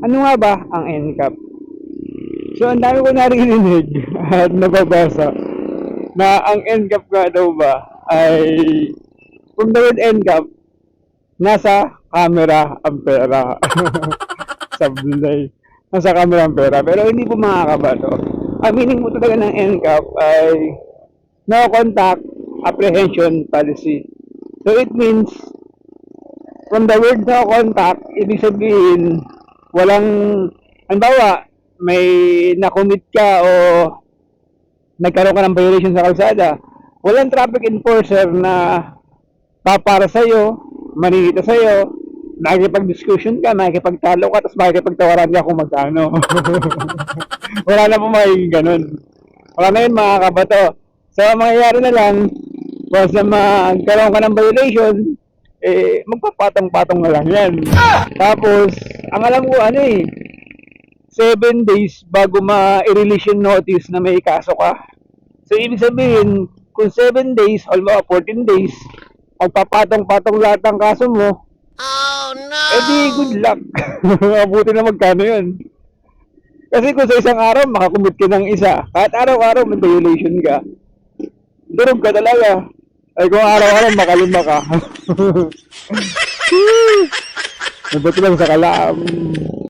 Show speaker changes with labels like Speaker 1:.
Speaker 1: Ano nga ba ang NCAP? So, ang dami ko narinig at nababasa na ang NCAP nga daw ba ay kung word NCAP, nasa camera ang pera. Sablay. Nasa camera ang pera. Pero hindi po makakabato. Ang meaning po talaga ng NCAP ay no contact apprehension policy. So it means from the word no contact, ibig sabihin walang halimbawa may nakumit ka o nagkaroon ka ng violation sa kalsada, walang traffic enforcer na papara sa'yo, maninita sa'yo, nakikipag-discussion ka, nakikipagtalo ka, tapos makikipagtawaran ka kung magkano. Wala na po magiging ganun. Wala na yun mga kabato. So, ang mangyayari na lang, once na magkaroon ka ng violation, eh, magpapatong-patong na lang yan. Tapos, ang alam ko, ano eh, 7 days bago ma-release yung notice na may kaso ka. So, ibig sabihin, kung 7 days, halimbawa 14 days, magpapatong-patong lahat ng kaso mo,
Speaker 2: Oh no!
Speaker 1: eh di good luck. Mabuti na magkano yun. Kasi kung sa isang araw, makakumit ka ng isa, kahit araw-araw may violation ka, durog ka talaga. Ay kung araw-araw makalima ka. Mabuti lang sa kalam.